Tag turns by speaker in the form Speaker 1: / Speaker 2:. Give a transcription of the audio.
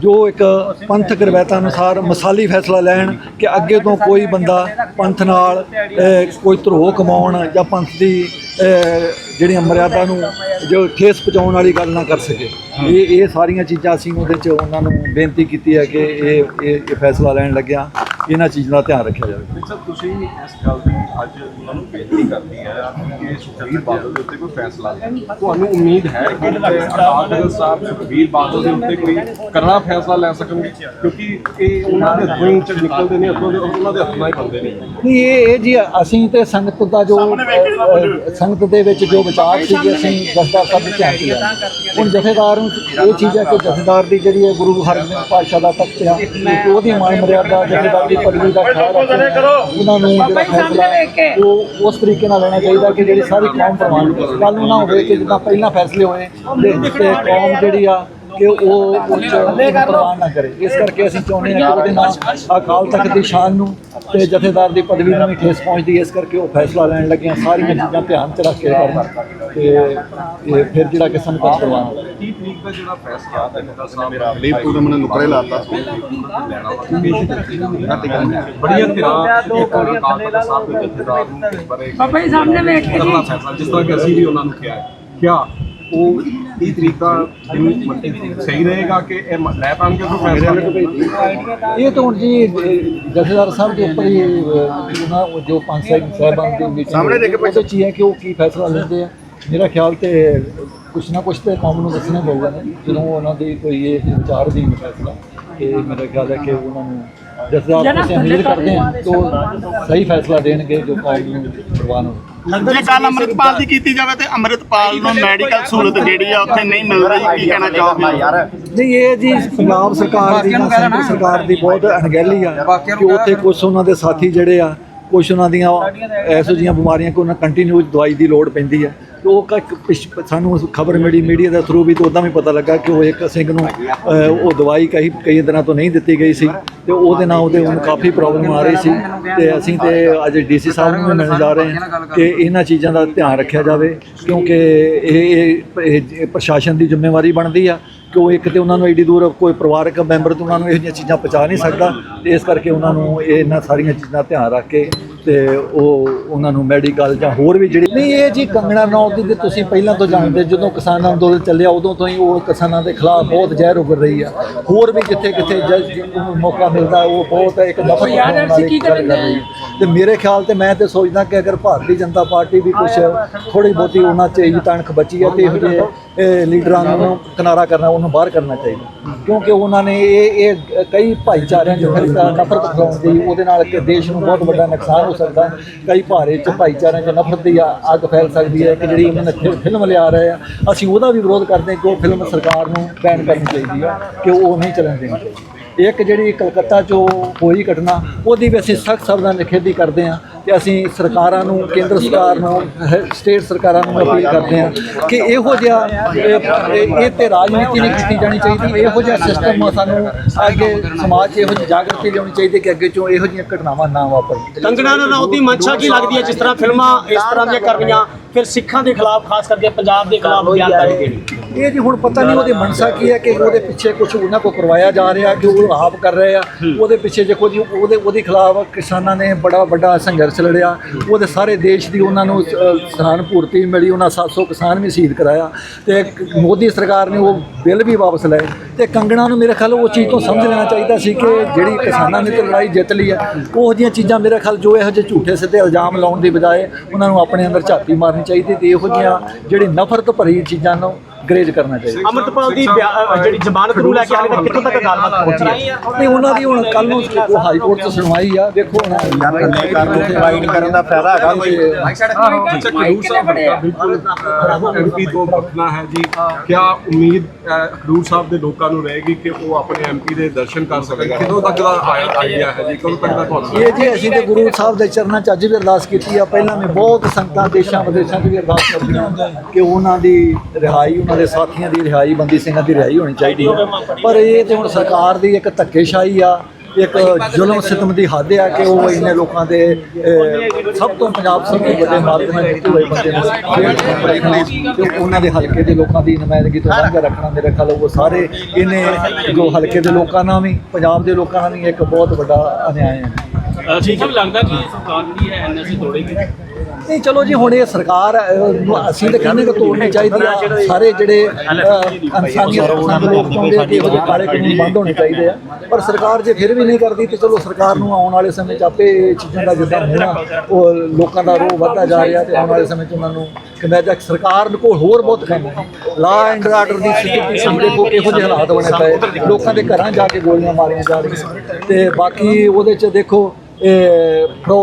Speaker 1: ਜੋ ਇੱਕ ਪੰਥਕ ਰਵਾਇਤਾਂ ਅਨੁਸਾਰ ਮਸਾਲੀ ਫੈਸਲਾ ਲੈਣ ਕਿ ਅੱਗੇ ਤੋਂ ਕੋਈ ਬੰਦਾ ਪੰਥ ਨਾਲ ਕੋਈ ਧਰੋਹ ਕਮਾਉਣ ਜਾਂ ਪੰਥ ਦੀ ਜਿਹੜੀਆਂ ਮਰਿਆਦਾ ਨੂੰ ਜੋ ਠੇਸ ਪਹੁੰਚਾਉਣ ਵਾਲੀ ਗੱਲ ਨਾ ਕਰ ਸਕੇ। ਇਹ ਇਹ ਸਾਰੀਆਂ ਚੀਜ਼ਾਂ ਅਸੀਂ ਉਹਦੇ 'ਚ ਉਹਨਾਂ ਨੂੰ ਬੇਨਤੀ ਕੀਤੀ ਹੈ ਕਿ ਇਹ ਇਹ ਇਹ ਫੈਸਲਾ ਲੈਣ ਲੱਗਿਆ ਇਹਨਾਂ ਚੀਜ਼ਾਂ ਦਾ ਧਿਆਨ ਰੱਖਿਆ ਜਾਵੇ।
Speaker 2: ਸਰ ਤੁਸੀਂ ਇਸ ਗੱਲ ਦੀ ਅੱਜ ਉਹਨਾਂ ਨੂੰ ਬੇਨਤੀ ਕਰਨੀ ਹੈ ਕਿ ਸੁਖਬੀਰ ਬਾਦਲ ਦੇ ਉੱਤੇ ਕੋਈ ਫੈਸਲਾ ਲੈ ਤੁਹਾਨੂੰ ਉਮੀਦ ਹੈ ਕਿ ਅਕਾਲ ਸਾਹਿਬ ਸੁਖਬੀਰ ਬਾਦਲ ਦੇ ਉੱਤੇ ਕੋਈ ਕਰੜਾ ਫੈਸਲਾ ਲੈ ਸਕਣਗੇ? ਕਿਉਂਕਿ ਇਹ ਉਹਨਾਂ ਦੇ ਹੱਥੋਂ ਹੀ ਚ ਨਿਕਲਦੇ ਨੇ ਹੱਥੋਂ ਦੇ ਉਹਨਾਂ ਦੇ ਹੱਥ ਨਾਲ ਹੀ ਬੰਦੇ ਨੇ।
Speaker 1: ਨਹੀਂ ਇਹ ਇਹ ਜੀ ਅਸੀਂ ਤੇ ਸੰਗਤ ਦਾ ਜੋ ਸੰਗਤ ਦੇ ਵਿੱਚ ਜੋ ਵਿਚਾਰ ਸੀ ਅਸੀਂ ਜਥੇਦਾਰ ਸਾਹਿਬ ਦੇ ਧਿਆਨ ਚ ਲਿਆ ਹੁਣ ਜਥੇਦਾਰ ਨੂੰ ਇਹ ਚੀਜ਼ ਹੈ ਕਿ ਜਥੇਦਾਰ ਦੀ ਜਿਹੜੀ ਹੈ ਗੁਰੂ ਹਰਗੋਬਿੰਦ ਪਾਤਸ਼ਾਹ ਦਾ ਤਖਤ ਆ ਉਹਦੀ ਮਾਨ ਮਰਿਆਦਾ ਜਥੇਦਾਰ ਦੀ ਪਦਵੀ ਦਾ ਖਿਆਲ ਉਹਨਾਂ ਨੂੰ ਜਿਹੜਾ ਫੈਸਲਾ ਉਹ ਉਸ ਤਰੀਕੇ ਨਾਲ ਲੈਣਾ ਚਾਹੀਦਾ ਕਿ ਜਿਹੜੀ ਸਾਰੀ ਕੌਮ ਪ੍ਰਵਾਨ ਕਰੇ ਕੱਲ ਨੂੰ ਨਾ ਹੋਵੇ ਕਿ ਜਿੱਦਾਂ ਪਹਿਲਾਂ ਫੈਸਲੇ ਹੋਏ ਤੇ ਕੌਮ ਜਿਹੜੀ ਆ ਕਿ ਉਹ ਉੱਚ ਪ੍ਰਵਾਨ ਨਾ ਕਰੇ। ਇਸ ਕਰਕੇ ਅਸੀਂ ਚਾਹੁੰਦੇ ਹਾਂ ਕਿ ਉਹਦੇ ਨਾਲ ਅਕਾਲ ਤਖਤ ਦੀ ਸ਼ਾਨ ਨੂੰ ਤੇ ਜਥੇਦਾਰ ਦੀ ਪਦਵੀ ਨੂੰ ਵੀ ਠੇਸ ਪਹੁੰਚਦੀ ਹੈ। ਇਸ ਕਰਕੇ ਉਹ ਫੈਸਲਾ ਲੈਣ ਲੱਗੇ ਹਾਂ। ਸਾਰੀਆਂ ਚੀਜ਼ਾਂ ਧਿਆਨ ਚ ਰੱਖ ਕੇ ਕਰਨ ਤੇ ਇਹ ਫਿਰ ਜਿਹੜਾ ਕਿ ਸੰਕਟ ਹੋਵੇ
Speaker 2: 30 ਤਰੀਕ ਦਾ ਜਿਹੜਾ ਫੈਸਲਾ ਜਥੇਦਾਰ ਸਾਹਿਬ ਮੇਰਾ
Speaker 3: ਅਗਲੀ ਪ੍ਰੋਗਰਾਮ ਨੇ ਨੁਕਰੇ ਲਾਤਾ
Speaker 2: ਬੜੀਆਂ ਧਿਰਾਂ ਇੱਕ ਅਕਾਲ ਤਖਤ ਸਾਹਿਬ ਦੇ ਜਥੇਦਾਰ ਨੂੰ
Speaker 4: ਬਾਬਾ ਜੀ ਸਾਹਮਣੇ ਵੇਖ ਕੇ
Speaker 2: ਕਰਨਾ ਫੈਸਲਾ। ਜਿਸ ਤਰ੍ਹਾਂ ਕਿ ਅਸੀਂ ਵੀ ਉਹਨਾਂ ਨੂੰ ਕਿਹਾ ਹੈ। ਕਿਆ ਉਹ 30 ਤਰੀਕ ਦਾ ਦਿਨ ਮਤਲਬ ਸਹੀ ਰਹੇਗਾ ਕਿ ਇਹ ਲੈ ਫੈਸਲਾ?
Speaker 1: ਇਹ ਤਾਂ ਹੁਣ ਜੀ ਜਥੇਦਾਰ ਸਾਹਿਬ ਦੇ ਉੱਪਰ ਹੀ ਉਹਨਾਂ ਉਹ ਜੋ ਪੰਜ ਸਾਹਿਬ ਸਾਹਿਬਾਨ ਦੀ ਮੀਟਿੰਗ ਸਾਹਮਣੇ ਦੇਖ ਕੇ ਚੀ ਹੈ ਕਿ ਉਹ ਕੀ ਫੈਸਲਾ ਲੈਂਦੇ ਆ। ਮੇਰਾ ਖਿਆਲ ਤੇ ਕੁਛ ਨਾ ਕੁਛ ਤੇ ਕੌਮ ਨੂੰ ਦੱਸਣਾ ਪਊਗਾ ਨਾ। ਜਦੋਂ ਉਹਨਾਂ ਦੀ ਕੋਈ ਇਹ ਵਿਚਾਰ ਦੀ ਫੈਸਲਾ ਤੇ ਮੇਰਾ ਖਿਆਲ ਹੈ ਕਿ ਉਹਨਾਂ ਨੂੰ ਜਥੇਦਾਰ ਤੋਂ ਅਸੀਂ ਉਮੀਦ ਕਰਦੇ ਹਾਂ ਕਿ ਉਹ ਸਹੀ ਫੈਸਲਾ ਦੇਣਗੇ ਜੋ ਕੌਮ ਨੂੰ ਪ੍ਰਵਾਨ ਹੋਵੇ।
Speaker 5: ਜੇ ਕੱਲ ਅੰਮ੍ਰਿਤਪਾਲ ਦੀ ਕੀਤੀ ਜਾਵੇ ਤੇ ਅੰਮ੍ਰਿਤਪਾਲ ਨੂੰ ਮੈਡੀਕਲ ਸਹੂਲਤ ਜਿਹੜੀ ਆ ਉੱਥੇ ਨਹੀਂ ਮਿਲ ਰਹੀ ਕੀ ਕਹਿਣਾ ਚਾਹੋਗੇ?
Speaker 1: ਨਹੀਂ ਇਹ ਜੀ ਪੰਜਾਬ ਸਰਕਾਰ ਦੀ ਸੈਂਟਰ ਸਰਕਾਰ ਦੀ ਬਹੁਤ ਅਣਗਹਿਲੀ ਆ ਕਿ ਉੱਥੇ ਕੁਝ ਉਹਨਾਂ ਦੇ ਸਾਥੀ ਜਿਹੜੇ ਆ ਕੁਝ ਉਹਨਾਂ ਦੀਆਂ ਐਸੋ ਜੀਆਂ ਬਿਮਾਰੀਆਂ ਕਿ ਉਹਨਾਂ ਕੰਟੀਨਿਊ ਦਵਾਈ ਦੀ ਲੋੜ ਪੈਂਦੀ ਆ। ਤੇ ਉਹ ਕ- ਸਾਨੂੰ ਖਬਰ ਮਿਲੀ, ਮੀਡੀਆ ਦੇ ਥਰੂ ਵੀ ਤੇ ਉਦਾਂ ਵੀ ਪਤਾ ਲੱਗਾ ਕਿ ਉਹ ਇੱਕ ਸਿੰਘ ਨੂੰ ਉਹ ਦਵਾਈ ਕਈ ਕਈ ਦਿਨਾਂ ਤੋਂ ਨਹੀਂ ਦਿੱਤੀ ਗਈ ਸੀ ਤੇ ਉਹਦੇ ਨਾਲ ਉਹਦੇ ਹੁਣ ਕਾਫੀ ਪ੍ਰੋਬਲਮ ਆ ਰਹੀ ਸੀ ਤੇ ਅਸੀਂ ਤੇ ਅੱਜ ਡੀਸੀ ਸਾਹਿਬ ਨੂੰ ਵੀ ਮਿਲਣ ਜਾ ਰਹੇ ਹਾਂ ਕਿ ਇਹਨਾਂ ਚੀਜ਼ਾਂ ਦਾ ਧਿਆਨ ਰੱਖਿਆ ਜਾਵੇ ਕਿਉਂਕਿ ਇਹ- ਇਹ ਪ੍ਰਸ਼ਾਸਨ ਦੀ ਜ਼ਿੰਮੇਵਾਰੀ ਬਣਦੀ ਆ ਕਿ ਉਹ ਇੱਕ ਤੇ ਉਹਨਾਂ ਨੂੰ ਐਡੀ ਦੂਰ ਕੋਈ ਪਰਿਵਾਰਕ ਮੈਂਬਰ ਤੋਂ ਉਹਨਾਂ ਨੂੰ ਇਹੋ ਜਿਹੀਆਂ ਚੀਜ਼ਾਂ ਪਹੁੰਚਾ ਨਹੀਂ ਸਕਦਾ ਤੇ ਇਸ ਕਰਕੇ ਉਹਨਾਂ ਨੂੰ ਇਹ ਇਹਨਾਂ ਸਾਰੀਆਂ ਚੀਜ਼ਾਂ ਧਿਆਨ ਰੱਖ ਕੇ ਤੇ ਉਹ ਉਹਨਾਂ ਨੂੰ ਮੈਡੀਕਲ ਜਾਂ ਹੋਰ ਵੀ ਜਿਹੜੀ ਨਹੀਂ ਇਹ ਜੀ ਕੰਗਣਾ ਰਣੌਤ ਦੀ ਤੇ ਤੁਸੀਂ ਪਹਿਲਾਂ ਤੋਂ ਜਾਣਦੇ ਜਦੋਂ ਕਿਸਾਨ ਅੰਦੋਲਨ ਚੱਲਿਆ ਉਦੋਂ ਤੋਂ ਹੀ ਉਹ ਕਿਸਾਨਾਂ ਦੇ ਖਿਲਾਫ ਬਹੁਤ ਜ਼ਹਿਰ ਉਗਰ ਰਹੀ ਆ ਹੋਰ ਵੀ ਜਿੱਥੇ ਕਿੱਥੇ ਮੌਕਾ ਮਿਲਦਾ ਉਹ ਬਹੁਤ ਇੱਕ ਦਫਾ
Speaker 4: ਯਾਰ ਅਸੀਂ ਕੀ ਕਰਨ ਡਏ?
Speaker 1: ਤੇ ਮੇਰੇ ਖਿਆਲ ਤੇ ਮੈਂ ਤੇ ਸੋਚਦਾ ਕਿ ਅਗਰ ਭਾਰਤੀ ਜਨਤਾ ਪਾਰਟੀ ਵੀ ਕੁਝ ਥੋੜੀ ਬਹੁਤੀ ਉਹਨਾਂ ਚ ਇਹੀ ਤਣਖ ਬਚੀ ਹੈ ਤੇ ਇਹੋ ਜਿਹੇ ਲੀਡਰਾਂ ਨੂੰ ਕਿਨਾਰਾ ਕਰਨਾ, ਉਹਨੂੰ ਬਾਹਰ ਕਰਨਾ ਚਾਹੀਦਾ। ਕਿਉਂਕਿ ਉਹਨਾਂ ਨੇ ਇਹ ਇਹ ਕਈ ਭਾਈਚਾਰਿਆਂ 'ਚ ਫਿਰ ਨਫ਼ਰਤ ਫੈਲਾਉਣ ਦੀ, ਉਹਦੇ ਨਾਲ ਕਿ ਦੇਸ਼ ਨੂੰ ਬਹੁਤ ਵੱਡਾ ਨੁਕਸਾਨ ਹੋ ਸਕਦਾ ਕਈ ਭਾਰੇ 'ਚ ਭਾਈਚਾਰਿਆਂ 'ਚ ਨਫ਼ਰਤ ਦੀ ਆ- ਅੱਗ ਫੈਲ ਸਕਦੀ ਹੈ ਕਿ ਜਿਹੜੀ ਉਹਨਾਂ ਨੇ ਫਿਲਮ ਲਿਆ ਰਹੇ ਆ। ਅਸੀਂ ਉਹਦਾ ਵੀ ਵਿਰੋਧ ਕਰਦੇ ਹਾਂ ਕਿ ਉਹ ਫਿਲਮ ਸਰਕਾਰ ਨੂੰ ਬੈਨ ਕਰਨੀ ਚਾਹੀਦੀ ਆ, ਕਿ ਉਹ ਨਹੀਂ ਚੱਲਣ ਦੇਣੀ ਚਾਹੀਦੀ ਇੱਕ ਜਿਹੜੀ ਕਲਕੱਤਾ 'ਚੋਂ ਹੋਈ ਘਟਨਾ, ਉਹਦੀ ਵੀ ਅਸੀਂ ਸਖਤ ਸ਼ਬਦਾਂ ਨਾਲ ਨਿਖੇਧੀ ਕਰਦੇ ਹਾਂ। ਤੇ ਅਸੀਂ ਸਰਕਾਰਾਂ ਨੂੰ ਕੇਂਦਰ ਸਰਕਾਰ ਨੂੰ ਸਟੇਟ ਸਰਕਾਰਾਂ ਨੂੰ ਅਪੀਲ ਕਰਦੇ ਹਾਂ ਕਿ ਇਹੋ ਜਿਹਾ ਇਹ- ਤੇ ਰਾਜਨੀਤੀ ਨਹੀਂ ਕੀਤੀ ਜਾਣੀ ਚਾਹੀਦੀ ਇਹੋ ਜਿਹਾ ਸਿਸਟਮ ਸਾਨੂੰ ਅੱਗੇ ਸਮਾਜ 'ਚ ਇਹੋ ਜਿਹੀ ਜਾਗਰਤੀ ਲਿਆਉਣੀ ਚਾਹੀਦੀ ਕਿ ਅੱਗੇ ਚੋਂ ਇਹੋ ਜਿਹੀਆਂ ਘਟਨਾਵਾਂ ਨਾ ਵਾਪਰਨ
Speaker 6: ਕੰਗਣਾ ਰਣੌਤ ਦੀ ਮਨਸ਼ਾ ਕੀ ਲੱਗਦੀ ਹੈ ਜਿਸ ਤਰ੍ਹਾਂ ਫਿਲਮਾਂ ਇਸ ਤਰ੍ਹਾਂ ਦੀਆਂ ਕਰਨੀਆਂ ਫਿਰ ਸਿੱਖਾਂ ਦੇ ਖਿਲਾਫ ਖਾਸ ਕਰਕੇ ਪੰਜਾਬ ਦੇ ਖਿਲਾਫ ਬਿਆਨਕਾਰੀ ਦੇਣੀ
Speaker 1: ਇਹ ਜੀ ਹੁਣ ਪਤਾ ਨਹੀਂ ਉਹਦੀ ਮਨਸਾ ਕੀ ਹੈ ਕਿ ਉਹਦੇ ਪਿੱਛੇ ਕੁਝ ਉਹਨਾਂ ਕੋ ਕਰਵਾਇਆ ਜਾ ਰਿਹਾ ਕਿ ਉਹ ਆਪ ਕਰ ਰਹੇ ਆ। ਉਹਦੇ ਪਿੱਛੇ ਦੇਖੋ ਜੀ ਉਹਦੇ ਉਹਦੇ ਖਿਲਾਫ ਕਿਸਾਨਾਂ ਨੇ ਬੜਾ ਵੱਡਾ ਸੰਘਰਸ਼ ਲੜਿਆ। ਉਹਦੇ ਸਾਰੇ ਦੇਸ਼ ਦੀ ਉਹਨਾਂ ਨੂੰ ਅ, ਸਥਾਨ ਪੂਰਤੀ ਮਿਲੀ ਉਹਨਾਂ 700 ਕਿਸਾਨ ਵੀ ਸ਼ਹੀਦ ਕਰਾਇਆ। ਤੇ ਮੋਦੀ ਸਰਕਾਰ ਨੇ ਉਹ ਬਿੱਲ ਵੀ ਵਾਪਸ ਲਏ। ਤੇ ਕੰਗਣਾ ਨੂੰ ਮੇਰੇ ਖਿਆਲ ਉਹ ਚੀਜ਼ ਤੋਂ ਸਮਝ ਲੈਣਾ ਚਾਹੀਦਾ ਸੀ ਕਿ ਜਿਹੜੀ ਕਿਸਾਨਾਂ ਨੇ ਤੇ ਲੜਾਈ ਜਿੱਤ ਲਈ ਹੈ ਉਹ ਜਿਹੀਆਂ ਚੀਜ਼ਾਂ ਮੇਰੇ ਖਿਆਲ ਜੋ ਇਹੋ ਜਿਹੇ ਝੂਠੇ ਸਿੱਧੇ ਇਲਜ਼ਾਮ ਲਾਉਣ ਦੀ ਬਜਾਏ ਉਹਨਾਂ ਨੂੰ ਆਪਣੇ ਅੰਦਰ ਝਾਤੀ ਮਾਰਨੀ ਚਾਹੀਦੀ ਤੇ ਇਹੋ ਜਿਹੀਆਂ ਜਿਹੜੀ ਨਫ਼ਰਤ ਭਰੀ ਚੀਜ਼ਾਂ ਨੂੰ ਗਰੇਜ ਕਰਨਾ ਚਾਹੀਦਾ
Speaker 6: ਅਮਰਤਪਾਲ ਦੀ ਜਿਹੜੀ ਜ਼ਮਾਨਤ ਨੂੰ ਲੈ ਕੇ ਹਾਲੇ ਤੱਕ ਕਿੱਥੋਂ ਤੱਕ ਗੱਲਬਾਤ ਪਹੁੰਚੀ ਹੈ
Speaker 1: ਨਹੀਂ ਉਹਨਾਂ ਦੀ ਹੁਣ ਕੱਲ ਨੂੰ ਉਹ ਹਾਈ ਕੋਰਟ 'ਚ ਸੁਣਵਾਈ ਆ ਵੇਖੋ ਹੁਣ
Speaker 3: ਕਰਨ ਦਾ ਫਾਇਦਾ ਹੈਗਾ ਕੋਈ
Speaker 2: ਅੱਛਾ ਖਡੂਰ ਸਾਹਿਬ ਦਾ ਬਿਲਕੁਲ ਐਮਪੀ ਤੋਂ ਬਖਣਾ ਹੈ ਜੀ ਕਿਆ ਉਮੀਦ ਅ, ਖਡੂਰ ਸਾਹਿਬ ਦੇ ਲੋਕਾਂ ਨੂੰ ਰਹੇਗੀ ਕਿ ਉਹ ਆਪਣੇ ਐਮਪੀ ਦੇ ਦਰਸ਼ਨ ਕਰ ਸਕਣ ਕਿਦੋਂ ਤੱਕ ਦਾ ਆਈਡੀਆ ਹੈ ਜੀ ਕਦੋਂ ਤੱਕ ਦਾ ਤੁਹਾਨੂੰ
Speaker 1: ਇਹ ਜੀ ਅਸੀਂ ਤੇ ਗੁਰੂ ਸਾਹਿਬ ਦੇ ਚਰਨਾਂ 'ਚ ਅੱਜ ਵੀ ਅਰਦਾਸ ਕੀਤੀ ਆ ਪਹਿਲਾਂ ਵੀ ਬਹੁਤ ਸੰਗਤਾਂ ਦੇਸ਼ਾਂ ਵਿਦੇਸ਼ਾਂ 'ਚ ਵੀ ਅਰਦਾਸ ਕਰਦੀਆਂ ਕਿ ਉਹਨਾਂ ਦੀ ਰਿਹਾਈ ਉਹਨਾਂ ਦੇ ਸਾਥੀਆਂ ਦੀ ਰਿਹਾਈ, ਬੰਦੀ ਸਿੰਘਾਂ ਦੀ ਰਿਹਾਈ ਹੋਣੀ ਚਾਹੀਦੀ ਹੈ। ਪਰ ਇਹ ਤੇ ਹੁਣ ਸਰਕਾਰ ਦੀ ਇੱਕ ਧੱਕੇਸ਼ਾਹੀ ਆ, ਇੱਕ ਜ਼ੁਲਮ ਸਿਤਮ ਦੀ ਹੱਦ ਆ ਕਿ ਉਹ ਇੰਨੇ ਲੋਕਾਂ ਦੇ ਸਭ ਤੋਂ ਪੰਜਾਬ ਸਭ ਤੋਂ ਵੱਡੇ ਮਾਰਗ ਨਾਲ ਜਿੱਤੇ ਹੋਏ ਬੰਦੇ ਨੂੰ। ਤੇ ਉਹਨਾਂ ਦੇ ਹਲਕੇ ਦੇ ਲੋਕਾਂ ਦੀ ਨੁਮਾਇੰਦਗੀ ਤੋਂ ਵਾਂਝਾ ਰੱਖਣਾ ਮੇਰੇ ਖਿਆਲ ਉਹ ਸਾਰੇ ਇਹਨੇ ਜੋ ਹਲਕੇ ਦੇ ਲੋਕਾਂ ਨਾਲ ਵੀ, ਪੰਜਾਬ ਦੇ ਲੋਕਾਂ ਨਾਲ ਵੀ ਇੱਕ ਬਹੁਤ ਵੱਡਾ ਅਨਿਆਏ ਹੈ
Speaker 6: ਠੀਕ ਹੈ, ਲੱਗਦਾ ਕਿ ਸਰਕਾਰ ਜਿਹੜੀ ਹੈ ਐਨਐਸਏ ਤੋੜੇਗੀ।
Speaker 1: ਨਹੀਂ ਚਲੋ ਜੀ ਹੁਣ ਇਹ ਸਰਕਾਰ ਅਹ, ਨੂੰ ਅਸੀਂ ਤਾਂ ਕਹਿੰਦੇ ਕਿ ਤੋੜਨੀ ਚਾਹੀਦੀ ਆ। ਸਾਰੇ ਜਿਹੜੇ ਅਹ, ਇਨਸਾਨੀਅਤ ਪਸੰਦ ਲੋਕ ਚਾਹੁੰਦੇ ਆ ਕਿ ਇਹੋ ਜਿਹੇ ਕਾਲੇ ਕਾਨੂੰਨ ਬੰਦ ਹੋਣੇ ਚਾਹੀਦੇ ਆ। ਪਰ ਸਰਕਾਰ ਜੇ ਫਿਰ ਵੀ ਨਹੀਂ ਕਰਦੀ ਤੇ ਚਲੋ ਸਰਕਾਰ ਨੂੰ ਆਉਣ ਵਾਲੇ ਸਮੇਂ 'ਚ ਆਪੇ ਇਹ ਚੀਜ਼ਾਂ ਦਾ ਜਿੱਦਾਂ ਹੋਣਾ ਉਹ ਲੋਕਾਂ ਦਾ ਰੋਹ ਵੱਧਦਾ ਜਾ ਰਿਹਾ ਤੇ ਆਉਣ ਵਾਲੇ ਸਮੇਂ 'ਚ ਉਹਨਾਂ ਨੂੰ ਕਿਵੇਂ ਸਰਕਾਰ ਕੋਲ ਹੋਰ ਬਹੁਤ ਕੰਮ ਹੈ। ਲਾ ਐਂਡ ਆਰਡਰ ਦੀ ਸਥਿਤੀ ਸੀ ਦੇਖੋ ਕਿਹੋ ਜਿਹੇ ਹਾਲਾਤ ਬਣੇ ਪਏ ਲੋਕਾਂ ਦੇ ਘਰਾਂ ਜਾ ਕੇ ਗੋਲੀਆਂ ਮਾਰੀਆਂ ਜਾ ਰਹੀਆਂ। ਤੇ ਬਾਕੀ ਉਹਦੇ 'ਚ ਦੇਖੋ ਇਹ ਫਰੋਡ